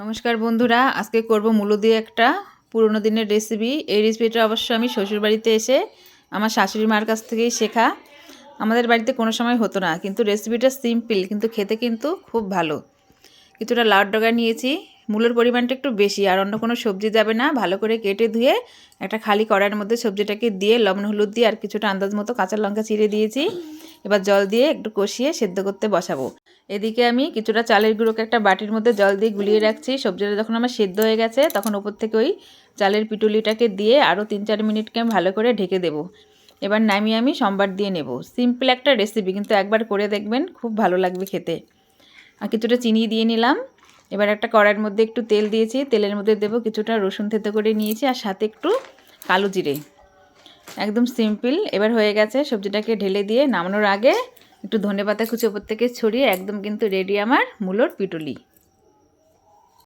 নমস্কার বন্ধুরা, আজকে করব মূলো দিয়ে একটা পুরনো দিনের রেসিপি এই রেসিপিটা অবশ্য আমি শ্বশুরবাড়িতে এসে আমার শাশুড়ি মার কাছ থেকেই শেখা। আমাদের বাড়িতে কোনো সময় হতো না, কিন্তু রেসিপিটা সিম্পল কিন্তু খেতে কিন্তু খুব ভালো। কিছুটা লাউ ডগা নিয়েছি, মূলোর পরিমাণটা একটু বেশি, আর অন্য কোনো সবজি যাবে না। ভালো করে কেটে ধুয়ে একটা খালি কড়াইয়ের মধ্যে সবজিটাকে দিয়ে লবণ, হলুদ দিয়ে আর কিছুটা আন্দাজ মতো কাঁচা লঙ্কা চিড়ে দিয়েছি। এবার জল দিয়ে একটু কষিয়ে সেদ্ধ করতে বসাবো। এদিকে আমি কিছুটা চালের গুঁড়োকে একটা বাটির মধ্যে জল দিয়ে গুলিয়ে রাখছি। সবজিটা যখন আমার সেদ্ধ হয়ে গেছে, তখন ওপর থেকে ওই চালের পিটুলিটাকে দিয়ে আরও তিন চার মিনিটকে আমি ভালো করে ঢেকে দেবো। এবার নামিয়ে আমি সম্বার দিয়ে নেব। সিম্পল একটা রেসিপি, কিন্তু একবার করে দেখবেন খুব ভালো লাগবে খেতে। আর কিছুটা চিনি দিয়ে নিলাম। এবার একটা কড়াইয়ের মধ্যে একটু তেল দিয়েছি। তেলের মধ্যে দেবো কিছুটা রসুন থেতো করে নিয়েছি আর সাথে একটু কালো জিরে। একদম সিম্পল। এবার হয়ে গেছে সবজিটাকে ঢেলে দিয়ে নামানোর আগে একটু ধনে পাতা কুচি ওপর থেকে ছড়িয়ে একদম কিন্তু রেডি আমার মূলোর পিটুলি।